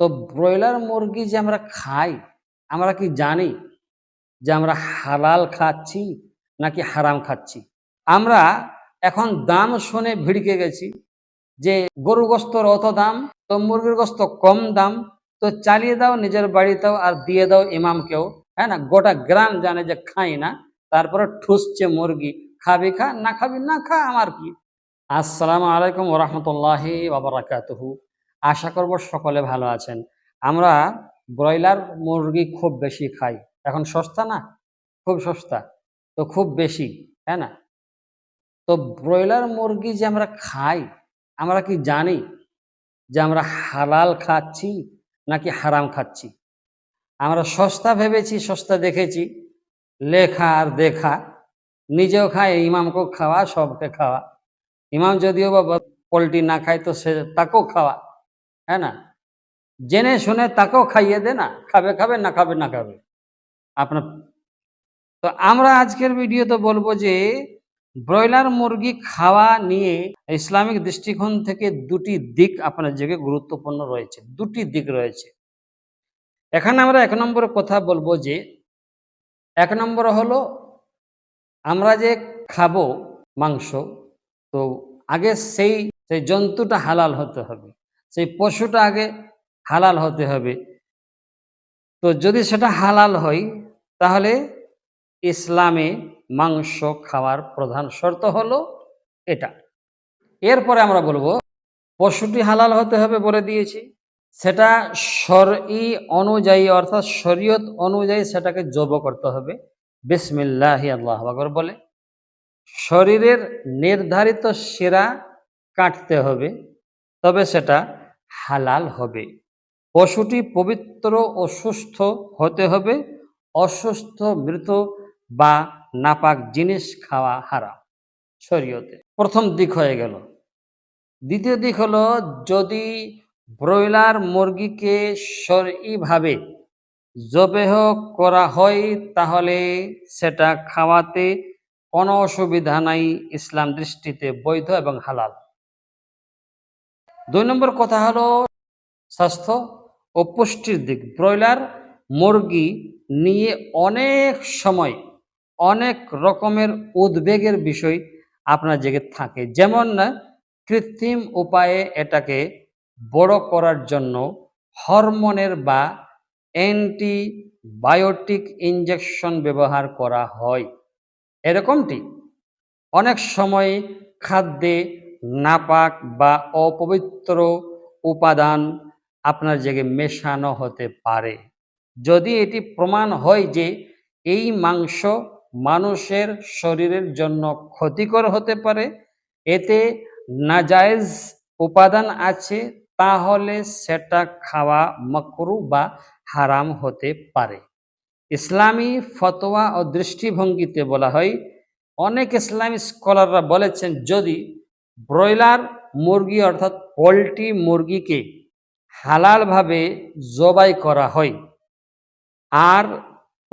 তো ব্রয়লার মুরগি যে আমরা খাই, আমরা কি জানি যে আমরা হালাল খাচ্ছি নাকি হারাম খাচ্ছি? আমরা এখন দাম শুনে ভিড়কে গেছি যে গরু গোস্তর অত দাম, তো মুরগির গোস্ত কম দাম, তো চালিয়ে দাও নিজের বাড়িতেও আর দিয়ে দাও ইমামকেও হ্যাঁ না? গোটা গ্রাম জানে যে খাই না, তারপরে ঠুসছে মুরগি, খাবি খা, না খাবি, না খা, আমার কি? আসসালামু আলাইকুম ওরহমতুল্লাহি বাবরাকাতুহু আশা করব সকলে ভালো আছেন। আমরা ব্রয়লার মুরগি খুব বেশি খাই। এখন সস্তা না? খুব সস্তা। তো খুব বেশি হ্যাঁ না? তো ব্রয়লার মুরগি যে আমরা খাই, আমরা কি জানি যে আমরা হালাল খাচ্ছি নাকি হারাম খাচ্ছি? আমরা সস্তা ভেবেছি, সস্তা দেখেছি। লেখা আর দেখা। নিজেও খায়, ইমামকেও খাওয়া, সবকে খাওয়া। ইমাম যদিও বা পোলট্রি না খায় তো সে তাকেও খাওয়া। হ্যাঁ না জেনে শুনে তাকেও খাইয়ে দে না খাবে খাবে না খাবে না খাবে আপনার তো আমরা আজকের ভিডিওতে বলব যে ব্রয়লার মুরগি খাওয়া নিয়ে ইসলামিক দৃষ্টিকোণ থেকে দুটি দিক আপনার জায়গায় গুরুত্বপূর্ণ রয়েছে দুটি দিক রয়েছে এখানে আমরা এক নম্বরে কথা বলব যে এক নম্বর হলো আমরা যে খাব মাংস তো আগে সেই সেই জন্তুটা হালাল হতে হবে সেই পশুটা আগে হালাল হতে হবে। তো যদি সেটা হালাল হয়, তাহলে ইসলামে মাংস খাওয়ার প্রধান শর্ত হলো এটা। এরপরে আমরা বলব, পশুটি হালাল হতে হবে বলে দিয়েছি। সেটা শরই অনুযায়ী, অর্থাৎ শরীয়ত অনুযায়ী সেটাকে জব করতে হবে। বিসমিল্লাহ আল্লাহ আকবর বলে। শরীরের নির্ধারিত শিরা কাটতে হবে। তবে সেটা হালাল হবে। পশুটি পবিত্র ও সুস্থ হতে হবে। অসুস্থ, মৃত বা নাপাক জিনিস খাওয়া হারাম। শরীয়তে প্রথম দিক হয়ে গেল। দ্বিতীয় দিক হলো, যদি ব্রয়লার মুরগিকে সরইভাবে জবেহ করা হয়, তাহলে সেটা খাওয়াতে কোনো অসুবিধা নাই। ইসলাম দৃষ্টিতে বৈধ এবং হালাল। দুই নম্বর কথা হলো স্বাস্থ্য ও পুষ্টির দিক। ব্রয়লার মুরগি নিয়ে অনেক সময় অনেক রকমের উদ্বেগের বিষয় আপনার জেগে থাকে। যেমন না, কৃত্রিম উপায়ে এটাকে বড় করার জন্য হরমোনের বা অ্যান্টিবায়োটিক ইঞ্জেকশন ব্যবহার করা হয়। এরকমটি অনেক সময় খাদ্যে নাপাক বা অপবিত্র উপাদান আপনার জেগে মেশানো হতে পারে। যদি এটি প্রমাণ হয় যে এই মাংস মানুষের শরীরের জন্য ক্ষতিকর হতে পারে, এতে নাজায়েজ উপাদান আছে, তাহলে সেটা খাওয়া মকরু বা হারাম হতে পারে। ইসলামী ফতোয়া ও দৃষ্টিভঙ্গিতে বলা হয়, অনেক ইসলামী স্কলাররা বলেছেন, যদি ব্রয়লার মুরগি অর্থাৎ পোলট্রি মুরগিকে হালালভাবে জবাই করা হয়। আর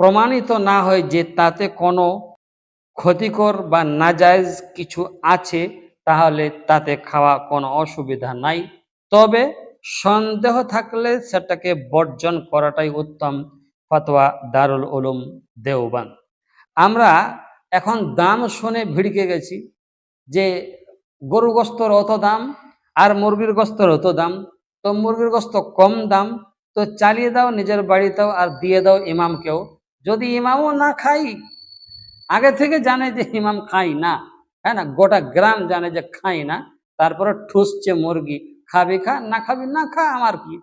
প্রমাণিত না হয় যে তাতে কোনো ক্ষতিকর বা নাজায়জ কিছু আছে, তাহলে তাতে খাওয়া কোনো অসুবিধা নাই। তবে সন্দেহ থাকলে সেটাকে বর্জন করাটাই উত্তম ফতোয়া দারুল উলুম দেওবান। আমরা এখন দাম শুনে ভিড়কে গেছি যে গরু গোস্তর অত দাম আর মুরগির গোস্তর অত দাম। তো মুরগির গোস্ত কম দাম, তো চালিয়ে দাও নিজের বাড়িতেও আর দিয়ে দাও ইমামকেও। যদি ইমামও না খাই, আগে থেকে জানে যে ইমাম খাই না হ্যাঁ না? গোটা গ্রাম জানে যে খাই না, তারপরে ঠুসছে মুরগি। খাবি খা, না খাবি, না খা, আমার কি?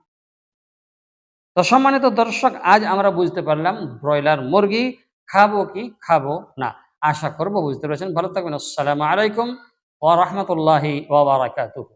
তো সম্মানিত দর্শক, আজ আমরা বুঝতে পারলাম ব্রয়লার মুরগি খাব কি, খাব না। আশা করব বুঝতে পেরেছেন। ভালো থাকবেন। আসসালামু আলাইকুম। ওয়া রাহমাতুল্লাহি ওয়া বারাকাতুহু